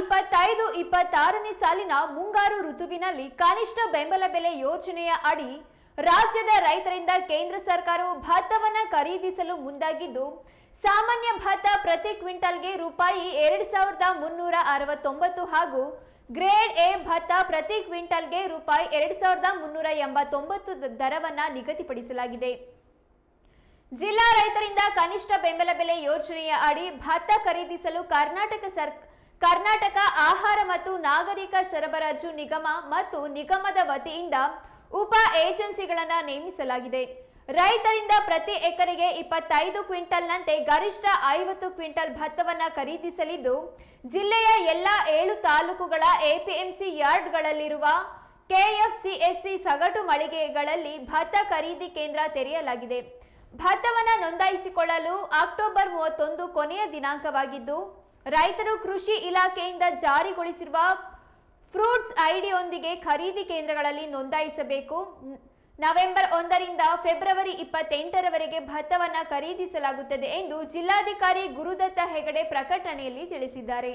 ಇಪ್ಪತ್ತೈದು, ಇಪ್ಪತ್ತಾರನೇ ಸಾಲಿನ ಮುಂಗಾರು ಋತುವಿನಲ್ಲಿ ಕನಿಷ್ಠ ಬೆಂಬಲ ಬೆಲೆ ಯೋಜನೆಯ ಅಡಿ ರಾಜ್ಯದ ರೈತರಿಂದ ಕೇಂದ್ರ ಸರ್ಕಾರವು ಭತ್ತವನ್ನು ಖರೀದಿಸಲು ಮುಂದಾಗಿದ್ದು, ಸಾಮಾನ್ಯ ಭತ್ತ ಪ್ರತಿ ಕ್ವಿಂಟಲ್ಗೆ ರೂಪಾಯಿ ಎರಡು ಸಾವಿರದ ಮುನ್ನೂರ ಅರವತ್ತೊಂಬತ್ತು ಹಾಗೂ ಗ್ರೇಡ್ ಎ ಭತ್ತ ಪ್ರತಿ ಕ್ವಿಂಟಲ್ಗೆ ರೂಪಾಯಿ ಎರಡು ಸಾವಿರದ ಮುನ್ನೂರ ಎಂಬತ್ತೊಂಬತ್ತು ದರವನ್ನ ನಿಗದಿಪಡಿಸಲಾಗಿದೆ. ಜಿಲ್ಲಾ ರೈತರಿಂದ ಕನಿಷ್ಠ ಬೆಂಬಲ ಬೆಲೆ ಯೋಜನೆಯ ಅಡಿ ಭತ್ತ ಖರೀದಿಸಲು ಕರ್ನಾಟಕ ಸರ್ ಕರ್ನಾಟಕ ಆಹಾರ ಮತ್ತು ನಾಗರಿಕ ಸರಬರಾಜು ನಿಗಮ ಮತ್ತು ನಿಗಮದ ವತಿಯಿಂದ ಉಪ ಏಜೆನ್ಸಿಗಳನ್ನು ನೇಮಿಸಲಾಗಿದೆ. ರೈತರಿಂದ ಪ್ರತಿ ಎಕರೆಗೆ ಇಪ್ಪತ್ತೈದು ಕ್ವಿಂಟಲ್ನಂತೆ ಗರಿಷ್ಠ ಐವತ್ತು ಕ್ವಿಂಟಲ್ ಭತ್ತವನ್ನು ಖರೀದಿಸಲಿದ್ದು, ಜಿಲ್ಲೆಯ ಎಲ್ಲ ಏಳು ತಾಲೂಕುಗಳ ಎಪಿಎಂಸಿ ಯಾರ್ಡ್ಗಳಲ್ಲಿರುವ ಕೆಎಫ್ಸಿಎಸ್ಸಿ ಸಗಟು ಮಳಿಗೆಗಳಲ್ಲಿ ಭತ್ತ ಖರೀದಿ ಕೇಂದ್ರ ತೆರೆಯಲಾಗಿದೆ. ಭತ್ತವನ್ನು ನೋಂದಾಯಿಸಿಕೊಳ್ಳಲು ಅಕ್ಟೋಬರ್ ಮೂವತ್ತೊಂದು ಕೊನೆಯ ದಿನಾಂಕವಾಗಿದ್ದು ರೈತರು ಕೃಷಿ ಇಲಾಖೆಯಿಂದ ಜಾರಿಗೊಳಿಸಿರುವ ಫ್ರೂಟ್ಸ್ ಐಡಿಯೊಂದಿಗೆ ಖರೀದಿ ಕೇಂದ್ರಗಳಲ್ಲಿ ನೋಂದಾಯಿಸಬೇಕು. ನವೆಂಬರ್ ಒಂದರಿಂದ ಫೆಬ್ರವರಿ ಇಪ್ಪತ್ತೆಂಟರವರೆಗೆ ಭತ್ತವನ್ನು ಖರೀದಿಸಲಾಗುತ್ತದೆ ಎಂದು ಜಿಲ್ಲಾಧಿಕಾರಿ ಗುರುದತ್ತ ಹೆಗಡೆ ಪ್ರಕಟಣೆಯಲ್ಲಿ ತಿಳಿಸಿದ್ದಾರೆ.